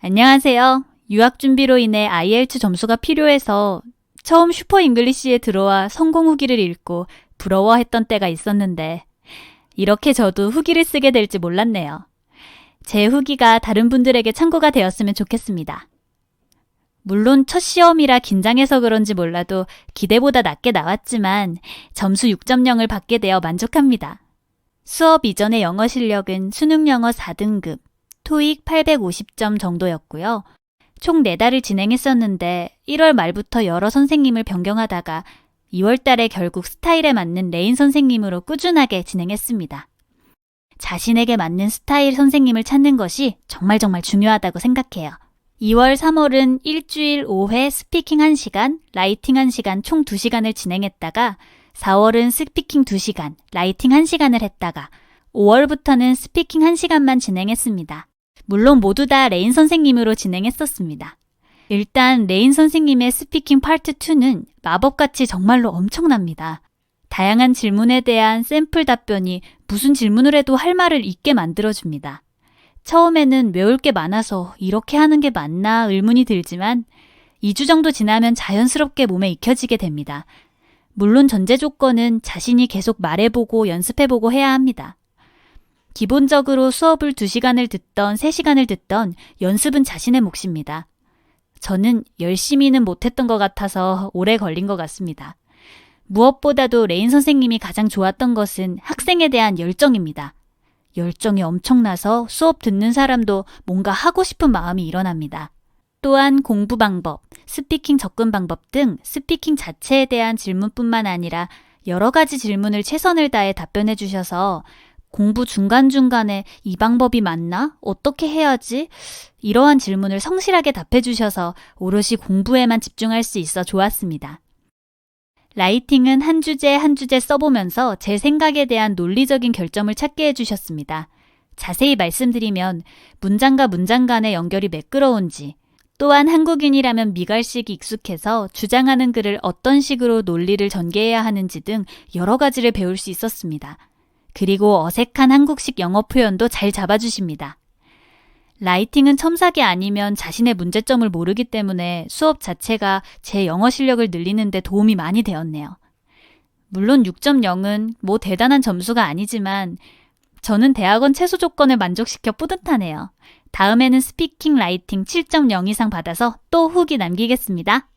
안녕하세요. 유학 준비로 인해 IELTS 점수가 필요해서 처음 슈퍼 잉글리시에 들어와 성공 후기를 읽고 부러워했던 때가 있었는데 이렇게 저도 후기를 쓰게 될지 몰랐네요. 제 후기가 다른 분들에게 참고가 되었으면 좋겠습니다. 물론 첫 시험이라 긴장해서 그런지 몰라도 기대보다 낮게 나왔지만 점수 6.0을 받게 되어 만족합니다. 수업 이전의 영어 실력은 수능 영어 4등급, 토익 850점 정도였고요. 총 4달을 진행했었는데 1월 말부터 여러 선생님을 변경하다가 2월 달에 결국 스타일에 맞는 레인 선생님으로 꾸준하게 진행했습니다. 자신에게 맞는 스타일 선생님을 찾는 것이 정말 정말 중요하다고 생각해요. 2월, 3월은 일주일 5회 스피킹 1시간, 라이팅 1시간 총 2시간을 진행했다가 4월은 스피킹 2시간, 라이팅 1시간을 했다가 5월부터는 스피킹 1시간만 진행했습니다. 물론 모두 다 레인 선생님으로 진행했었습니다. 일단 레인 선생님의 스피킹 파트 2는 마법같이 정말로 엄청납니다. 다양한 질문에 대한 샘플 답변이 무슨 질문을 해도 할 말을 잊게 만들어줍니다. 처음에는 외울 게 많아서 이렇게 하는 게 맞나 의문이 들지만 2주 정도 지나면 자연스럽게 몸에 익혀지게 됩니다. 물론 전제 조건은 자신이 계속 말해보고 연습해보고 해야 합니다. 기본적으로 수업을 2시간을 듣던 3시간을 듣던 연습은 자신의 몫입니다. 저는 열심히는 못했던 것 같아서 오래 걸린 것 같습니다. 무엇보다도 레인 선생님이 가장 좋았던 것은 학생에 대한 열정입니다. 열정이 엄청나서 수업 듣는 사람도 뭔가 하고 싶은 마음이 일어납니다. 또한 공부 방법, 스피킹 접근 방법 등 스피킹 자체에 대한 질문뿐만 아니라 여러 가지 질문을 최선을 다해 답변해 주셔서 공부 중간중간에 이 방법이 맞나? 어떻게 해야지? 이러한 질문을 성실하게 답해 주셔서 오롯이 공부에만 집중할 수 있어 좋았습니다. 라이팅은 한 주제 한 주제 써보면서 제 생각에 대한 논리적인 결점을 찾게 해주셨습니다. 자세히 말씀드리면 문장과 문장 간의 연결이 매끄러운지, 또한 한국인이라면 미갈식이 익숙해서 주장하는 글을 어떤 식으로 논리를 전개해야 하는지 등 여러 가지를 배울 수 있었습니다. 그리고 어색한 한국식 영어 표현도 잘 잡아주십니다. 라이팅은 첨삭이 아니면 자신의 문제점을 모르기 때문에 수업 자체가 제 영어 실력을 늘리는데 도움이 많이 되었네요. 물론 6.0은 뭐 대단한 점수가 아니지만 저는 대학원 최소 조건을 만족시켜 뿌듯하네요. 다음에는 스피킹 라이팅 7.0 이상 받아서 또 후기 남기겠습니다.